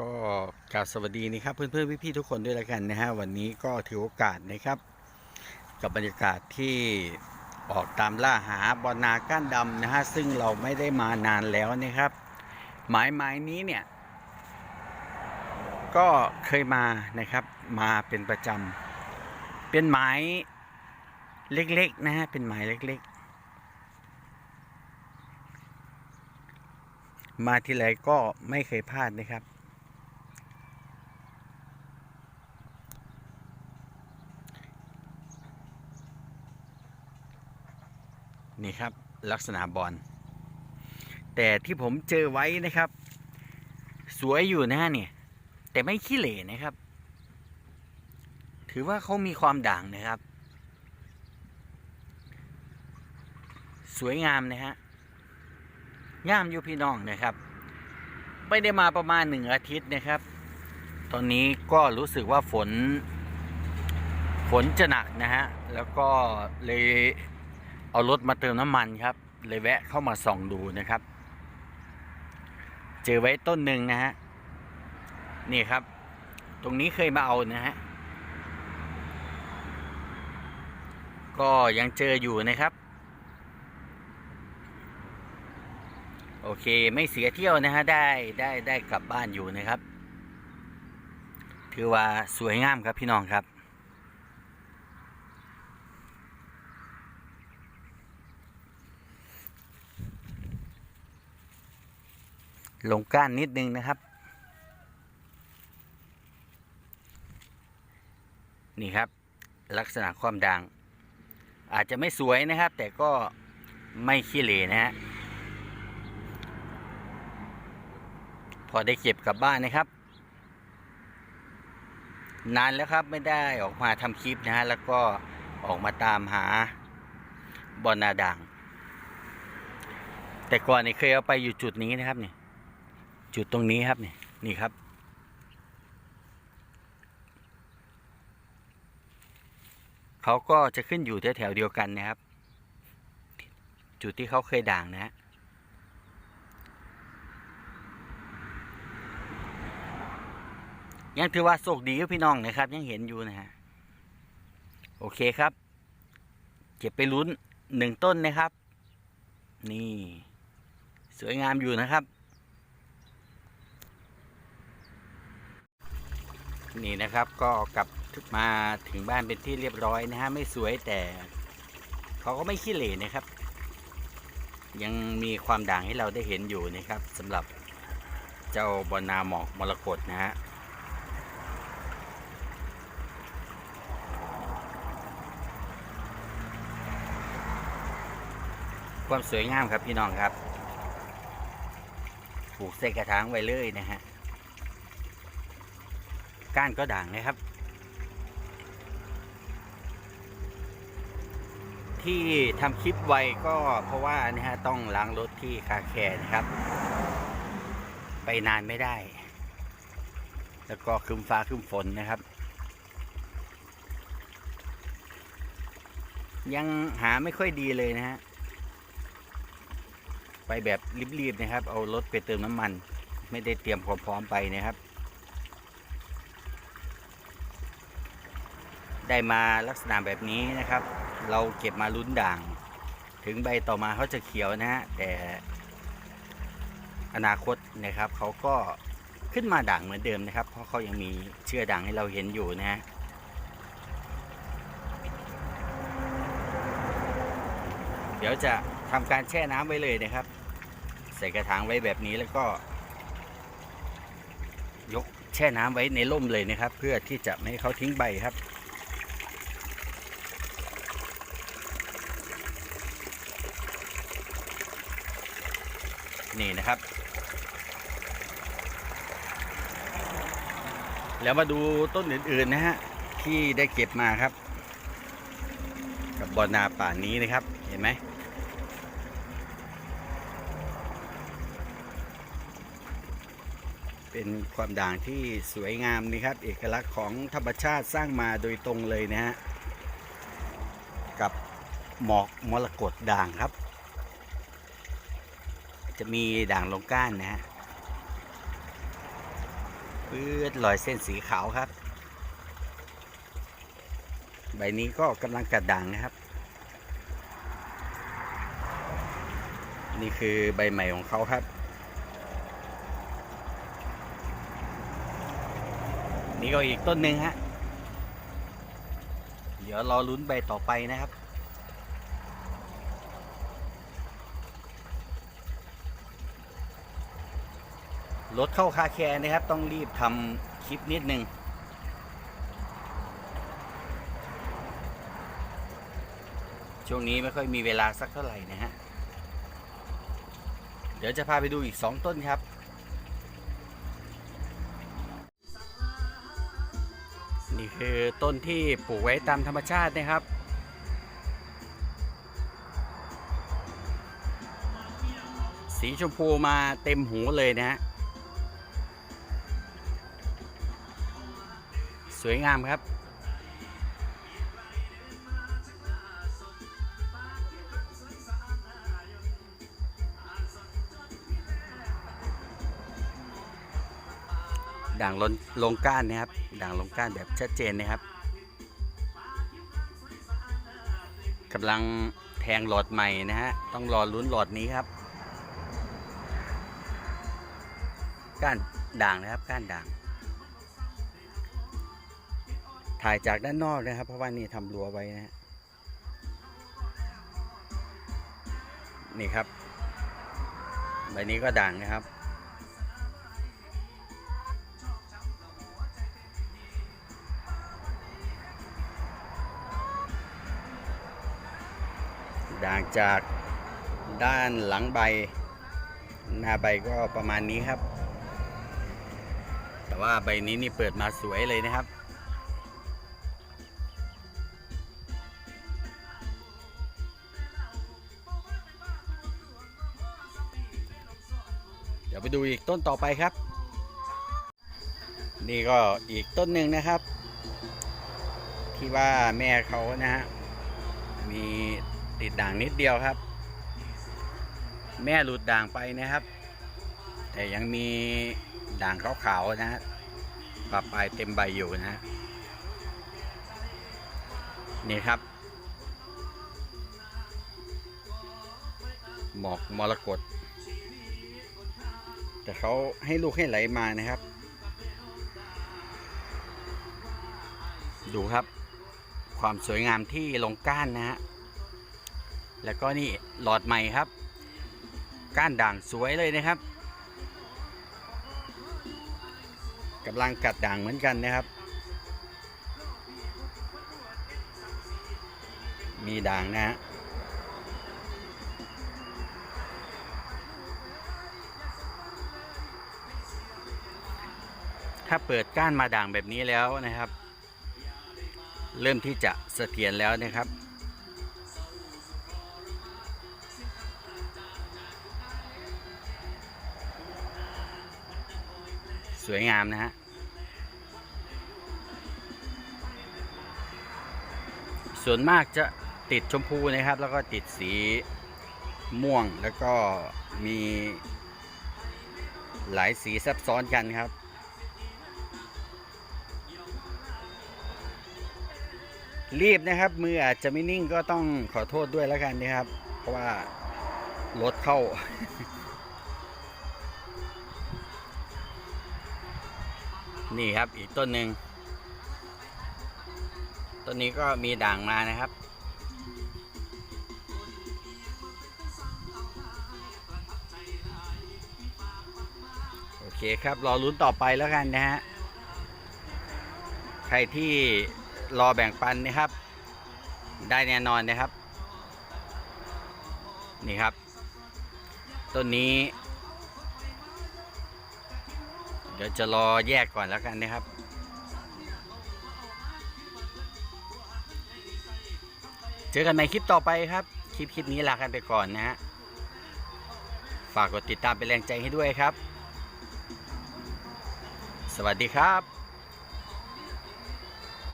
ก็กราบสวัสดีนะครับเพื่อนๆพี่ๆทุกคนด้วยแล้วกันนะฮะวันนี้ก็ถือโอกาสนะครับ กับบรรยากาศที่ออกตามล่าหาบอนาก้านดำนะฮะซึ่งเราไม่ได้มานานแล้วนะครับ หมายหมายนี้เนี่ย ก็เคยมานะครับมาเป็นประจำเป็นหมายเล็กๆนะฮะเป็นหมายเล็กๆมาทีไรก็ไม่เคยพลาดนะครับ นี่ครับลักษณะบอลแต่ที่ผมเจอไว้นะครับ สวยอยู่นะฮะเนี่ยแต่ไม่ขี้เหร่นะครับ ถือว่าเขามีความด่างนะครับ สวยงามนะฮะงามอยู่พี่น้องนะครับ ไม่ได้มาประมาณหนึ่งอาทิตย์นะครับ ตอนนี้ก็รู้สึกว่าฝน ฝนจะหนักนะฮะแล้วก็เลย เอารถมาเติมน้ำมันครับ เลยแวะเข้ามาส่องดูนะครับ เจอไว้ต้นหนึ่งนะฮะ นี่ครับ ตรงนี้เคยมาเอานะฮะ ก็ยังเจออยู่นะครับ โอเคไม่เสียเที่ยวนะฮะ ได้ได้ได้กลับบ้านอยู่นะครับ ถือว่าสวยงามครับพี่น้องครับ ลงก้านนิดนึงนะครับ นี่ครับลักษณะความด่าง อาจจะไม่สวยนะครับ แต่ก็ไม่ขี้เหร่นะฮะพอได้เก็บกลับบ้านนะครับ นานแล้วครับไม่ได้ออกมาทำคลิปนะฮะแล้วก็ออกมาตามหาบอนาด่าง แต่ก่อนนี่เคยเอาไปอยู่จุดนี้นะครับเนี่ย จุดตรงนี้ครับนี่นี่ครับ เขาก็จะขึ้นอยู่แถวๆเดียวกันนะครับ จุดที่เขาเคยด่างนะฮะยังถือว่าโชคดีกับพี่น้องนะครับ ยังเห็นอยู่นะฮะโอเคครับ เก็บไปลุ้นหนึ่งต้นนะครับ นี่ สวยงามอยู่นะครับ นี่นะครับก็กลับมาถึงบ้านเป็นที่เรียบร้อยนะฮะไม่สวยแต่เขาก็ไม่ขี้เหร่นะครับ ยังมีความด่างให้เราได้เห็นอยู่นะครับสำหรับเจ้าบอนาหมอกมรกตนะฮะความสวยงามครับพี่น้องครับ ปลูกใส่กระถางไว้เลยนะฮะ ก้านก็ด่างนะครับ ที่ทำคลิปไวก็เพราะว่านะฮะต้องล้างรถที่คาแคร์นะครับ ไปนานไม่ได้ แล้วก็คืมฟ้าคืมฝนนะครับ ยังหาไม่ค่อยดีเลยนะฮะไปแบบรีบๆนะครับ เอารถไปเติมน้ำมัน ไม่ได้เตรียมความพร้อมไปนะครับ ได้มาลักษณะแบบนี้นะครับ เราเก็บมาลุ้นด่าง ถึงใบต่อมาเขาจะเขียวนะฮะแต่อนาคตนะครับเขาก็ขึ้นมาด่างเหมือนเดิมนะครับ เพราะเขายังมีเชื่อด่างให้เราเห็นอยู่นะฮะเดี๋ยวจะทำการแช่น้ำไว้เลยนะครับ ใส่กระถางไว้แบบนี้แล้วก็ ยกแช่น้ำไว้ในร่มเลยนะครับ เพื่อที่จะไม่ให้เขาทิ้งใบครับ นี่นะครับ แล้วมาดูต้นอื่นๆนะฮะที่ได้เก็บมาครับ กับบอนาป่านี้นะครับ เห็นไหมเป็นความด่างที่สวยงามนี่ครับ เอกลักษณ์ของธรรมชาติสร้างมาโดยตรงเลยนะฮะกับหมอกมรกตด่างครับ จะมีด่างลงก้านนะฮะปื้ดรอยเส้นสีขาวครับ ใบนี้ก็กำลังกระด่างนะครับ นี่คือใบใหม่ของเขาครับ นี่ก็อีกต้นหนึ่งฮะ เดี๋ยวรอลุ้นใบต่อไปนะครับ รถเข้าคาแคร์นะครับ ต้องรีบทำคลิปนิดนึง ช่วงนี้ไม่ค่อยมีเวลาสักเท่าไหร่นะฮะ เดี๋ยวจะพาไปดูอีก 2 ต้นครับนี่คือต้นที่ปลูกไว้ตามธรรมชาตินะครับ สีชมพูมาเต็มหูเลยนะฮะ วยงามครับ ด่างลงลงก้านนะครับ ด่างลงก้านแบบชัดเจนนะครับกำลังแทงหลอดใหม่นะฮะ ต้องรอลุ้นหลอดนี้ครับก้านด่างนะครับก้านด่าง ถ่ายจากด้านนอกนะครับ เพราะว่านี่ทำรั้วไว้นะนี่ครับใบนี้ก็ด่างนะครับ ด่างจากด้านหลังใบ หน้าใบก็ประมาณนี้ครับ แต่ว่าใบนี้นี่เปิดมาสวยเลยนะครับ ดี๋ยวไปดูอีกต้นต่อไปครับ นี่ก็อีกต้นหนึ่งนะครับ ที่ว่าแม่เขานะฮะมีติดด่างนิดเดียวครับ แม่หลุดด่างไปนะครับ แต่ยังมีด่างขาวๆนะฮะปลาปลายเต็มใบอยู่นะฮะนี่ครับ หมอกมรกต แต่เขาให้ลูกให้ไหลมานะครับ ดูครับ ความสวยงามที่ลงก้านนะฮะแล้วก็นี่หลอดใหม่ครับ ก้านด่างสวยเลยนะครับกำลังกัดด่างเหมือนกันนะครับ มีด่างนะฮะ ถ้าเปิดก้านมาด่างแบบนี้แล้วนะครับ เริ่มที่จะเสถียรแล้วนะครับ สวยงามนะฮะส่วนมากจะติดชมพูนะครับ แล้วก็ติดสีม่วงแล้วก็มีหลายสีซับซ้อนกันครับ รีบนะครับ มืออาจจะไม่นิ่งก็ต้องขอโทษด้วยแล้วกันนะครับ เพราะว่ารถเข้า นี่ครับอีกต้นหนึ่งต้นนี้ก็มีด่างมานะครับโอเคครับ รอลุ้นต่อไปแล้วกันนะฮะ ใครที่ รอแบ่งปันนะครับ ได้แน่นอนนะครับ นี่ครับ ต้นนี้ เดี๋ยวจะรอแยกก่อนแล้วกันนะครับ เจอกันในคลิปต่อไปครับ คลิปคลิปนี้ลากันไปก่อนนะฮะ ฝากกดติดตามเป็นแรงใจให้ด้วยครับ สวัสดีครับ